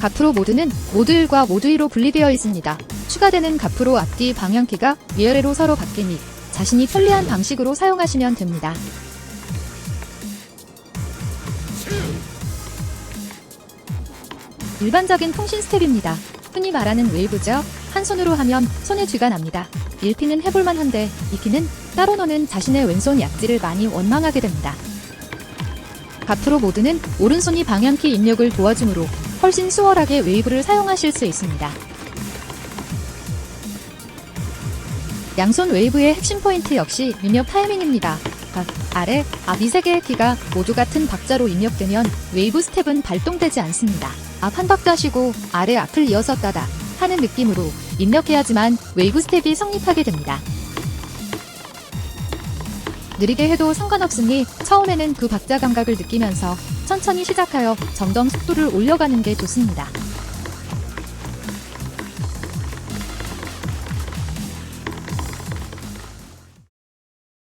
가프로 모드는 모드 1과 모드 2로 분리되어 있습니다. 추가되는 가프로 앞뒤 방향키가 위아래로 서로 바뀌니 자신이 편리한 방식으로 사용하시면 됩니다. 일반적인 통신 스텝입니다. 흔히 말하는 웨이브죠. 한 손으로 하면 손의 쥐가 납니다. 1피는 해볼만 한데 2피는 따로 노는 자신의 왼손 약지를 많이 원망하게 됩니다. 가프로 모드는 오른손이 방향키 입력을 도와주므로 훨씬 수월하게 웨이브를 사용하실 수 있습니다. 양손 웨이브의 핵심 포인트 역시 입력 타이밍입니다. 각, 아래, 앞 이 세 개의 키가 모두 같은 박자로 입력되면 웨이브 스텝은 발동되지 않습니다. 앞 한 박자 쉬고 아래 앞을 이어서 따다 하는 느낌으로 입력해야지만 웨이브 스텝이 성립하게 됩니다. 느리게 해도 상관없으니 처음에는 그 박자 감각을 느끼면서 천천히 시작하여 점점 속도를 올려가는 게 좋습니다.